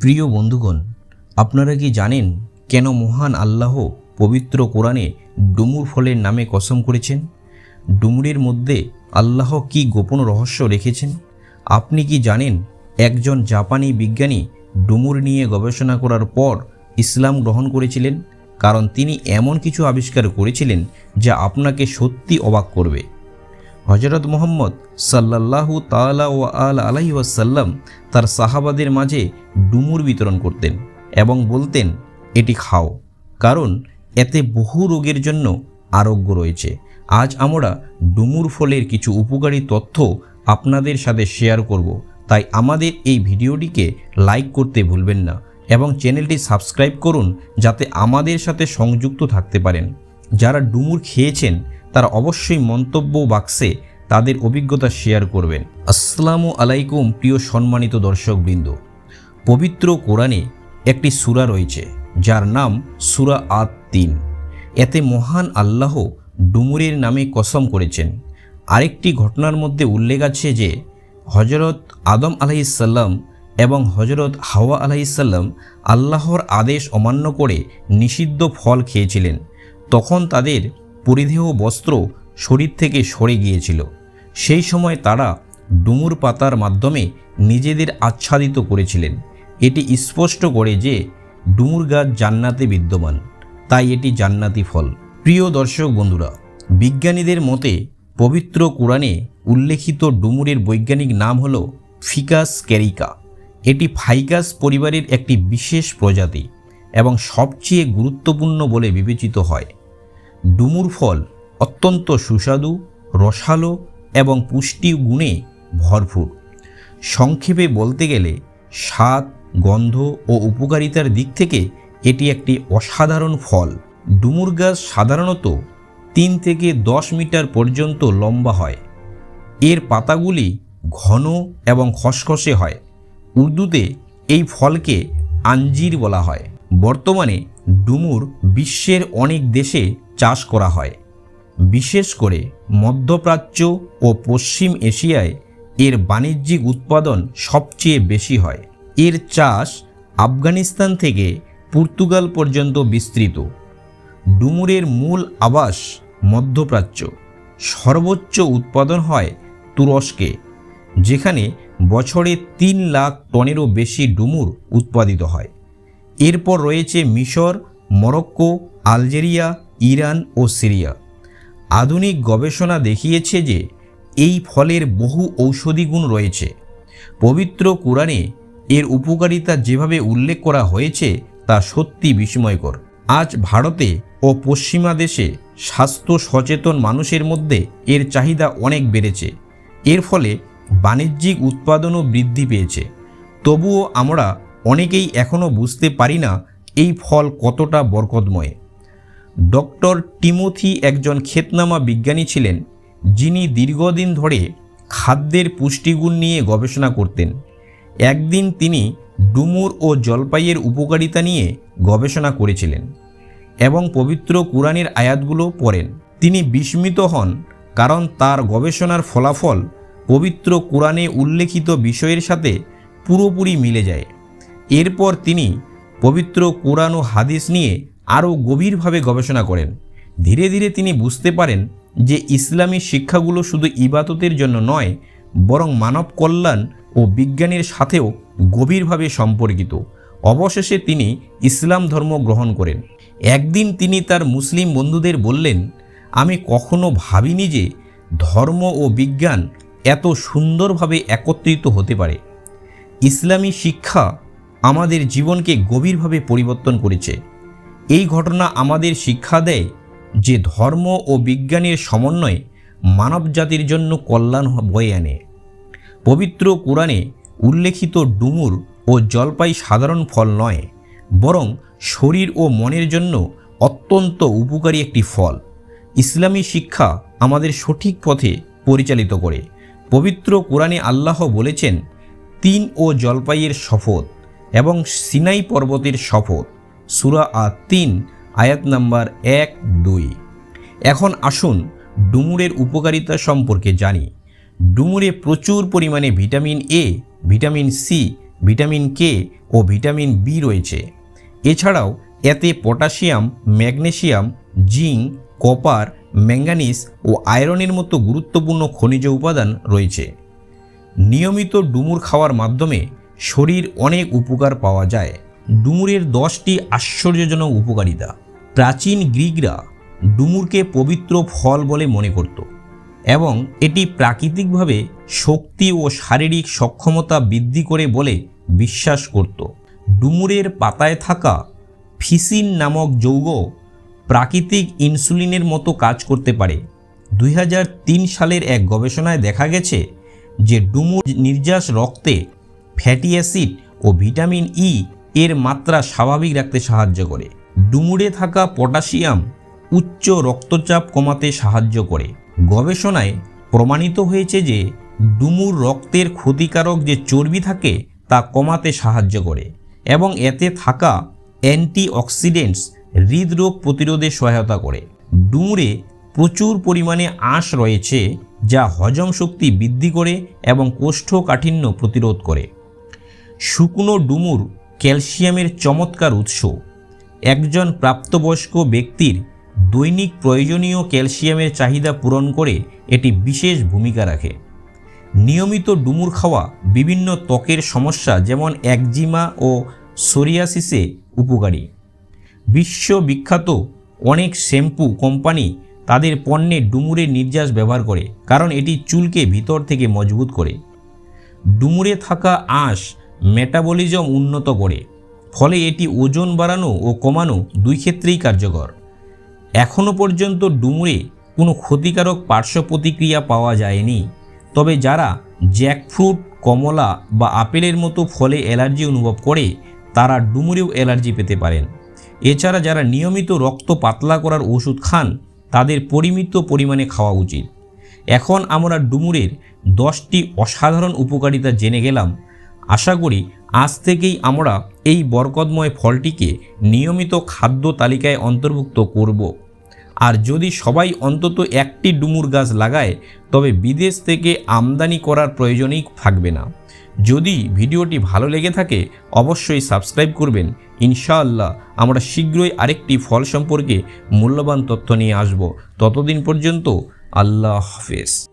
প্রিয় বন্ধুগণ, আপনারা কি জানেন কেন মহান আল্লাহ পবিত্র কোরআনে ডুমুর ফলের নামে কসম করেছেন? ডুমুরের মধ্যে আল্লাহ কি গোপন রহস্য রেখেছেন? আপনি কি জানেন একজন জাপানি বিজ্ঞানী ডুমুর নিয়ে গবেষণা করার পর ইসলাম গ্রহণ করেছিলেন? কারণ তিনি এমন কিছু আবিষ্কার করেছিলেন যা আপনাকে সত্যি অবাক করবে। হজরত মোহাম্মদ সাল্লাল্লাহু তাআলা ও আল আলাহি ওয়াসাল্লাম তার সাহাবাদের মাঝে ডুমুর বিতরণ করতেন এবং বলতেন, এটি খাও, কারণ এতে বহু রোগের জন্য আরোগ্য রয়েছে। আজ আমরা ডুমুর ফলের কিছু উপকারী তথ্য আপনাদের সাথে শেয়ার করব। তাই আমাদের এই ভিডিওটিকে লাইক করতে ভুলবেন না এবং চ্যানেলটি সাবস্ক্রাইব করুন যাতে আমাদের সাথে সংযুক্ত থাকতে পারেন। যারা ডুমুর খেয়েছেন তারা অবশ্যই মন্তব্য বাক্সে তাদের অভিজ্ঞতা শেয়ার করবেন। আসসালামু আলাইকুম, প্রিয় সম্মানিত দর্শকবৃন্দ। পবিত্র কোরআনে একটি সূরা রয়েছে, যার নাম সূরা আত তিন এতে মহান আল্লাহ ডুমুরের নামে কসম করেছেন। আরেকটি ঘটনার মধ্যে উল্লেখ আছে যে হজরত আদম আলাইসাল্লাম এবং হজরত হাওয়া আলাইসাল্লাম আল্লাহর আদেশ অমান্য করে নিষিদ্ধ ফল খেয়েছিলেন। তখন তাদের পরিধেয় বস্ত্র শরীর থেকে সরে গিয়েছিল। সেই সময় তারা ডুমুর পাতার মাধ্যমে নিজেদের আচ্ছাদিত করেছিলেন। এটি স্পষ্ট করে যে ডুমুর গাছ জান্নাতে বিদ্যমান, তাই এটি জান্নাতি ফল। প্রিয় দর্শক বন্ধুরা, বিজ্ঞানীদের মতে পবিত্র কোরআনে উল্লেখিত ডুমুরের বৈজ্ঞানিক নাম হল ফিকাস ক্যারিকা। এটি ফাইকাস পরিবারের একটি বিশেষ প্রজাতি এবং সবচেয়ে গুরুত্বপূর্ণ বলে বিবেচিত হয়। ডুমুর ফল অত্যন্ত সুস্বাদু, রসালো এবং পুষ্টি গুণে ভরপুর। সংক্ষেপে বলতে গেলে, স্বাদ, গন্ধ ও উপকারিতার দিক থেকে এটি একটি অসাধারণ ফল। ডুমুর গাছ সাধারণত তিন থেকে দশ মিটার পর্যন্ত লম্বা হয়। এর পাতাগুলি ঘন এবং খসখসে হয়। উর্দুতে এই ফলকে আঞ্জির বলা হয়। বর্তমানে ডুমুর বিশ্বের অনেক দেশে চাষ করা হয়। বিশেষ করে মধ্যপ্রাচ্য ও পশ্চিম এশিয়ায় এর বাণিজ্যিক উৎপাদন সবচেয়ে বেশি হয়। এর চাষ আফগানিস্তান থেকে পর্তুগাল পর্যন্ত বিস্তৃত। ডুমুরের মূল আবাস মধ্যপ্রাচ্য। সর্বোচ্চ উৎপাদন হয় তুরস্কে, যেখানে বছরে তিন লাখ টনেরও বেশি ডুমুর উৎপাদিত হয়। এরপর রয়েছে মিশর, মরক্কো, আলজেরিয়া, ইরান ও সিরিয়া। আধুনিক গবেষণা দেখিয়েছে যে এই ফলের বহু ঔষধি গুণ রয়েছে। পবিত্র কোরআনে এর উপকারিতা যেভাবে উল্লেখ করা হয়েছে তা সত্যি বিস্ময়কর। আজ ভারতে ও পশ্চিমা দেশে স্বাস্থ্য সচেতন মানুষের মধ্যে এর চাহিদা অনেক বেড়েছে। এর ফলে বাণিজ্যিক উৎপাদনও বৃদ্ধি পেয়েছে। তবুও আমরা অনেকেই এখনও বুঝতে পারি না এই ফল কতটা বরকতময়। ডক্টর টিমোথি একজন খ্যাতনামা বিজ্ঞানী ছিলেন, যিনি দীর্ঘদিন ধরে খাদ্যের পুষ্টিগুণ নিয়ে গবেষণা করতেন। একদিন তিনি ডুমুর ও জলপাইয়ের উপকারিতা নিয়ে গবেষণা করেছিলেন এবং পবিত্র কোরআনের আয়াতগুলো পড়েন। তিনি বিস্মিত হন কারণ তার গবেষণার ফলাফল পবিত্র কোরআনে উল্লেখিত বিষয়ের সাথে পুরোপুরি মিলে যায়। এরপর তিনি পবিত্র কোরআন ও হাদিস নিয়ে আরও গভীরভাবে গবেষণা করেন। ধীরে ধীরে তিনি বুঝতে পারেন যে ইসলামী শিক্ষাগুলো শুধু ইবাদতের জন্য নয়, বরং মানব কল্যাণ ও বিজ্ঞানের সাথেও গভীরভাবে সম্পর্কিত। অবশেষে তিনি ইসলাম ধর্ম গ্রহণ করেন। একদিন তিনি তার মুসলিম বন্ধুদের বললেন, আমি কখনো ভাবিনি যে ধর্ম ও বিজ্ঞান এত সুন্দরভাবে একত্রিত হতে পারে। ইসলামী শিক্ষা আমাদের জীবনকে গভীরভাবে পরিবর্তন করেছে। এই ঘটনা আমাদের শিক্ষা দেয় যে ধর্ম ও বিজ্ঞানের সমন্বয় মানবজাতির জন্য কল্যাণ বয়ে আনে। পবিত্র কোরআনে উল্লেখিত ডুমুর ও জলপাই সাধারণ ফল নয়, বরং শরীর ও মনের জন্য অত্যন্ত উপকারী একটি ফল। ইসলামী শিক্ষা আমাদের সঠিক পথে পরিচালিত করে। পবিত্র কোরআনে আল্লাহ বলেছেন, তিন ও জলপাইয়ের শপথ। এবং সিনাই পর্বতের শপথ সুরা আ তিন আয়াত নাম্বার এক, দুই। এখন আসুন ডুমুরের উপকারিতা সম্পর্কে জানি। ডুমুরে প্রচুর পরিমাণে vitamin A, vitamin C, vitamin K O vitamin B রয়েছে। এছাড়াও এতে potassium magnesium zinc, copper, manganese ও আয়রনের মতো গুরুত্বপূর্ণ খনিজ উপাদান রয়েছে। নিয়মিত ডুমুর খাওয়ার মাধ্যমে শরীর অনেক উপকার পাওয়া যায়। ডুমুরের দশটি আশ্চর্যজনক উপকারিতা। প্রাচীন গ্রিকরা ডুমুরকে পবিত্র ফল বলে মনে করত এবং এটি প্রাকৃতিকভাবে শক্তি ও শারীরিক সক্ষমতা বৃদ্ধি করে বলে বিশ্বাস করত। ডুমুরের পাতায় থাকা ফিসিন নামক যৌগ প্রাকৃতিক ইনসুলিনের মতো কাজ করতে পারে। দুই হাজার তিন সালের এক গবেষণায় দেখা গেছে যে ডুমুর নির্যাস রক্তে ফ্যাটি অ্যাসিড ও ভিটামিন ই এর মাত্রা স্বাভাবিক রাখতে সাহায্য করে। ডুমুরে থাকা পটাশিয়াম উচ্চ রক্তচাপ কমাতে সাহায্য করে। গবেষণায় প্রমাণিত হয়েছে যে ডুমুর রক্তের ক্ষতিকারক যে চর্বি থাকে তা কমাতে সাহায্য করে এবং এতে থাকা অ্যান্টিঅক্সিডেন্টস হৃদরোগ প্রতিরোধে সহায়তা করে। ডুমুরে প্রচুর পরিমাণে আঁশ রয়েছে যা হজম শক্তি বৃদ্ধি করে এবং কোষ্ঠকাঠিন্য প্রতিরোধ করে। শুকনো ডুমুর ক্যালসিয়ামের চমৎকার উৎস। একজন প্রাপ্তবয়স্ক ব্যক্তির দৈনিক প্রয়োজনীয় ক্যালসিয়ামের চাহিদা পূরণ করে এটি বিশেষ ভূমিকা রাখে। নিয়মিত ডুমুর খাওয়া বিভিন্ন ত্বকের সমস্যা যেমন একজিমা ও সোরিয়াসিসে উপকারী। বিশ্ববিখ্যাত অনেক শ্যাম্পু কোম্পানি তাদের পণ্যে ডুমুরের নির্যাস ব্যবহার করে, কারণ এটি চুলকে ভিতর থেকে মজবুত করে। ডুমুরে থাকা আঁশ মেটাবলিজম উন্নত করে, ফলে এটি ওজন বাড়ানো ও কমানো দুই ক্ষেত্রেই কার্যকর। এখনও পর্যন্ত ডুমুরে কোনো ক্ষতিকারক পার্শ্ব প্রতিক্রিয়া পাওয়া যায়নি, তবে যারা জ্যাকফ্রুট, কমলা বা আপেলের মতো ফলে অ্যালার্জি অনুভব করে, তারা ডুমুরেও অ্যালার্জি পেতে পারেন। এছাড়া যারা নিয়মিত রক্ত পাতলা করার ওষুধ খান, তাদের পরিমিত পরিমাণে খাওয়া উচিত। এখন আমরা ডুমুরের দশটি অসাধারণ উপকারিতা জেনে গেলাম আশা করি আজ থেকেই আমরা এই বরকতময় ফলটিকে নিয়মিত খাদ্য তালিকায় অন্তর্ভুক্ত করব। আর যদি সবাই অন্তত একটি ডুমুর গাছ লাগায়, তবে বিদেশ থেকে আমদানি করার প্রয়োজনই থাকবে না। যদি ভিডিওটি ভালো লেগে থাকে, অবশ্যই সাবস্ক্রাইব করবেন। ইনশাআল্লাহ আমরা শীঘ্রই আরেকটি ফল সম্পর্কে মূল্যবান তথ্য নিয়ে আসব। ততদিন পর্যন্ত আল্লাহ হাফেজ।